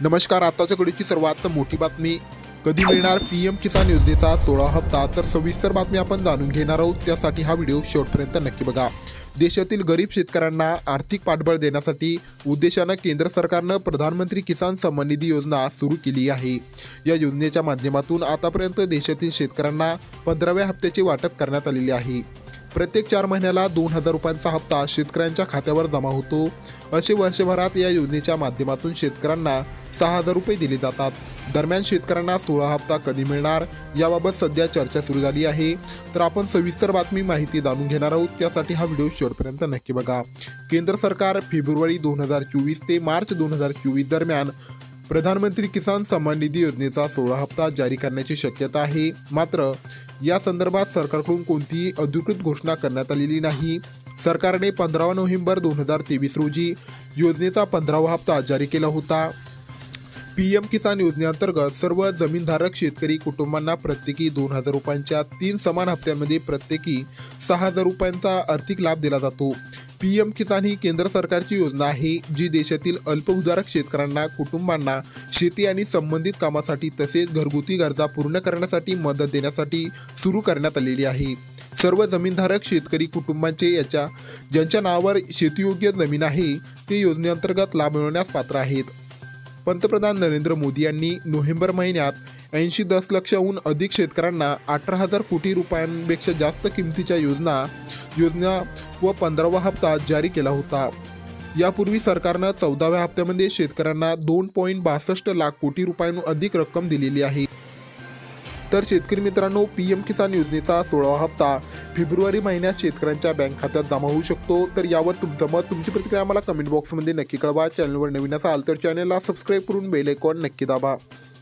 नमस्कार आताच्या घडीची सर्वात मोठी बातमी. कधी मिळणार पी एम किसान योजनेचा सोळा हप्ता? तर सविस्तर बातमी आपण जाणून घेणार आहोत. त्यासाठी हा व्हिडिओ शेवटपर्यंत नक्की बघा. देशातील गरीब शेतकऱ्यांना आर्थिक पाठबळ देण्यासाठी उद्देशानं केंद्र सरकारनं प्रधानमंत्री किसान सन्मान निधी योजना सुरू केली आहे. या योजनेच्या माध्यमातून आतापर्यंत देशातील शेतकऱ्यांना पंधराव्या हप्त्याचे वाटप करण्यात आलेले आहे. प्रत्येक चार महिन्याला दोन हजार रुपयांचा हप्ता शेतकऱ्यांच्या खात्यावर जमा होतो. असे वर्षभरात या योजनेच्या माध्यमातून शेतकऱ्यांना सहा हजार रुपये दिले जातात. दरम्यान शेतकऱ्यांना सोळा हप्ता कधी मिळणार याबाबत सध्या चर्चा सुरू झाली आहे. तर आपण सविस्तर बातमी माहिती जाणून घेणार आहोत. त्यासाठी हा व्हिडिओ शेवटपर्यंत नक्की बघा. केंद्र सरकार फेब्रुवारी दोन हजार चोवीस ते मार्च दोन हजार चोवीस दरम्यान प्रधानमंत्री किसान सन्मान निधी योजनेचा सोळा हप्ता जारी करण्याची शक्यता आहे. मात्र या संदर्भात सरकारकडून कोणतीही अधिकृत घोषणा करण्यात आलेली नाही. सरकारने पंधरा नोव्हेंबर दोन हजार तेवीस रोजी योजनेचा पंधरावा हप्ता जारी केला होता. पी एम किसान योजनेअंतर्गत सर्व जमीनधारक शेतकरी कुटुंबांना प्रत्येकी दोन हजार रुपयांच्या तीन समान हप्त्यांमध्ये प्रत्येकी सहा हजार रुपयांचा आर्थिक लाभ दिला जातो. पी एम किसान ही केंद्र सरकारची योजना आहे जी देशातील अल्पभूधारक शेतकऱ्यांना कुटुंबांना शेती आणि संबंधित कामासाठी तसेच घरगुती गरजा पूर्ण करण्यासाठी मदत देण्यासाठी सुरू करण्यात आलेली आहे. सर्व जमीनधारक शेतकरी कुटुंबांचे याच्या ज्यांच्या नावावर शेतीयोग्य जमीन आहे ते योजनेअंतर्गत लाभ मिळवण्यास पात्र आहेत. पंतप्रधान नरेंद्र मोदी यांनी नोव्हेंबर महिन्यात ऐंशी दशलक्षहून अधिक शेतकऱ्यांना अठरा हजार कोटी रुपयांपेक्षा जास्त किमतीच्या योजना योजना व पंधरावा हप्ता जारी केला होता. यापूर्वी सरकारनं चौदाव्या हप्त्यामध्ये शेतकऱ्यांना दोन पॉईंट बासष्ट लाख कोटी रुपयांहून अधिक रक्कम दिलेली आहे. तर शेतकरी मित्रांनो पी एम किसान योजनेचा सोळावा हप्ता. फेब्रुवारी महिन्यात शेतकऱ्यांच्या बँक खात्यात जमा होऊ शकतो. तर यावर तुमचं मत तुमची प्रतिक्रिया आम्हाला कमेंट बॉक्समध्ये नक्की कळवा. चॅनलवर नवीन असाल तर चॅनलला सबस्क्राईब करून बेल आयकॉन नक्की दाबा.